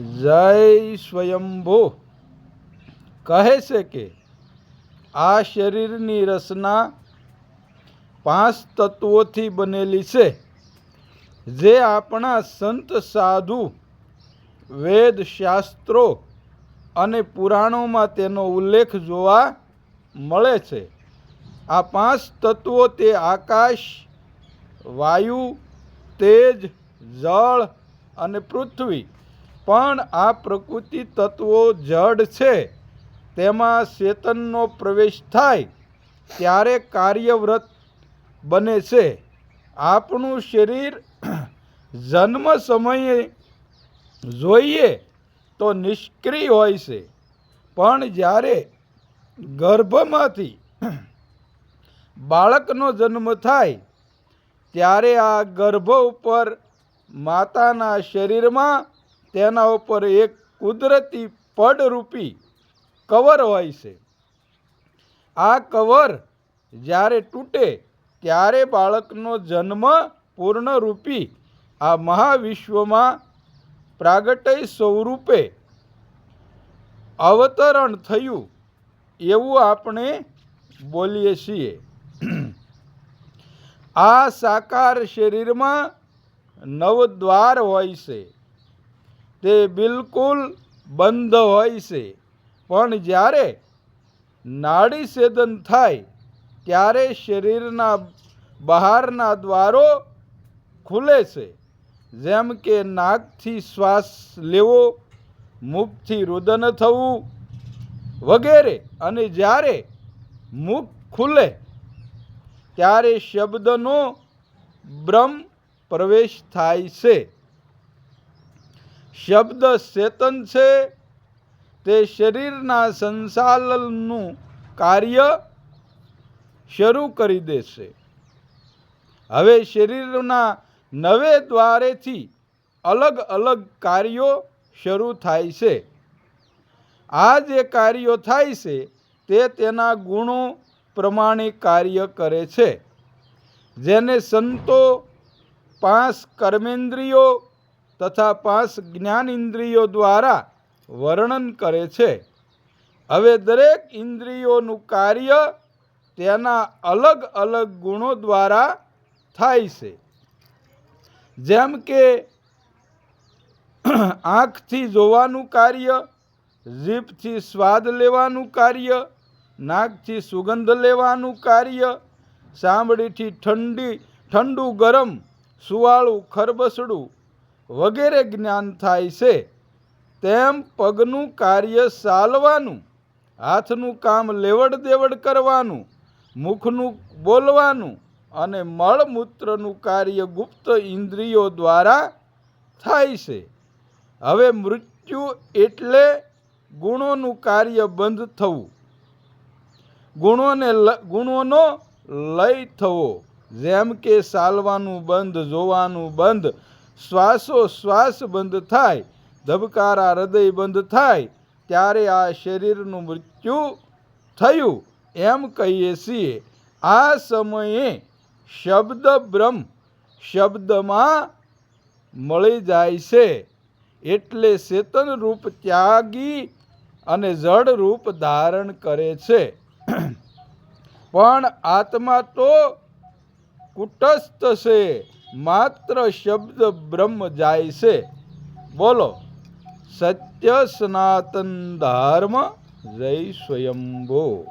જય સ્વયંભો. કહે છે કે, આ શરીરની રચના પાંચ તત્વોથી બનેલી છે, જે આપણા સંત સાધુ, વેદ શાસ્ત્રો અને પુરાણોમાં તેનો ઉલ્લેખ જોવા મળે છે. આ પાંચ તત્વો તે આકાશ, વાયુ, તેજ, જળ અને પૃથ્વી પણ આ પ્રકૃતિ તત્વો જડ છે. તેમાં ચેતનનો પ્રવેશ થાય ત્યારે કાર્યવ્રત બને છે. આપણું શરીર જન્મ સમયે જોઈએ તો નિષ્ક્રિય હોય છે. પણ જ્યારે ગર્ભમાંથી બાળકનો જન્મ થાય ત્યારે આ ગર્ભ ઉપર માતાના શરીરમાં તેના ઉપર એક કુદરતી પડરૂપી કવર હોય છે. આ કવર જ્યારે તૂટે ત્યારે બાળકનો જન્મ પૂર્ણરૂપી આ મહાવિશ્વમાં પ્રાગટય સ્વરૂપે અવતરણ થયું એવું આપણે બોલીએ છીએ. આ સાકાર શરીરમાં નવ દ્વાર હોય છે. તે બિલકુલ બંધ હોય છે. પણ જ્યારે નાડી છેદન થાય, ત્યારે શરીરના બહારના દ્વારો ખુલે છે. જેમ કે નાકથી શ્વાસ લેવો, મુખથી રુદન થવું વગેરે. અને જ્યારે મુખ ખુલે, ત્યારે શબ્દનો બ્રહ્મ પ્રવેશ થાય છે. શબ્દ ચેતન છે, તે શરીરના સંચાલનનું કાર્ય શરૂ કરી દેશે. હવે શરીરના નવે દ્વારેથી અલગ અલગ કાર્યો શરૂ થાય છે. આ જે કાર્યો થાય છે, તે તેના ગુણો પ્રમાણે કાર્ય કરે છે. જેને સંતો, પાંચ કર્મેન્દ્રિયો તથા પાંચ જ્ઞાન ઇન્દ્રિયો દ્વારા વર્ણન કરે છે. હવે દરેક ઇન્દ્રિયોનું કાર્ય તેના અલગ અલગ ગુણો દ્વારા થાય છે. જેમ કે આંખથી જોવાનું કાર્ય, જીભથી સ્વાદ લેવાનું કાર્ય, નાકથી સુગંધ લેવાનું કાર્ય, સાંભળીથી ઠંડી, ઠંડુ ગરમ, સુવાળું, ખરબસડું વગેરે જ્ઞાન થાય છે, તેમ પગનું કાર્ય ચાલવાનું, હાથનું કામ લેવડ દેવડ કરવાનું, મુખનું બોલવાનું અને મળમૂત્રનું કાર્ય ગુપ્ત ઇન્દ્રિયો દ્વારા થાય છે. હવે મૃત્યુ એટલે ગુણોનું કાર્ય બંધ થવું. ગુણોને ગુણોનો લય થવો. જેમ કે ચાલવાનું બંધ, જોવાનું બંધ શ્વાસો શ્વાસ બંધ થાય, ધબકારા હૃદય બંધ થાય, ત્યારે આ શરીરનું મૃત્યુ થયું એમ કહીએ છીએ. આ સમયે શબ્દ બ્રહ્મ શબ્દમાં મળી જાય છે. એટલે ચેતન રૂપ ત્યાગી અને જડ રૂપ ધારણ કરે છે. પણ આત્મા તો કુટસ્થ છે. માત્ર શબ્દ બ્રહ્મ જાય છે. બોલો સત્ય સનાતન ધર્મ જય સ્વયંભો.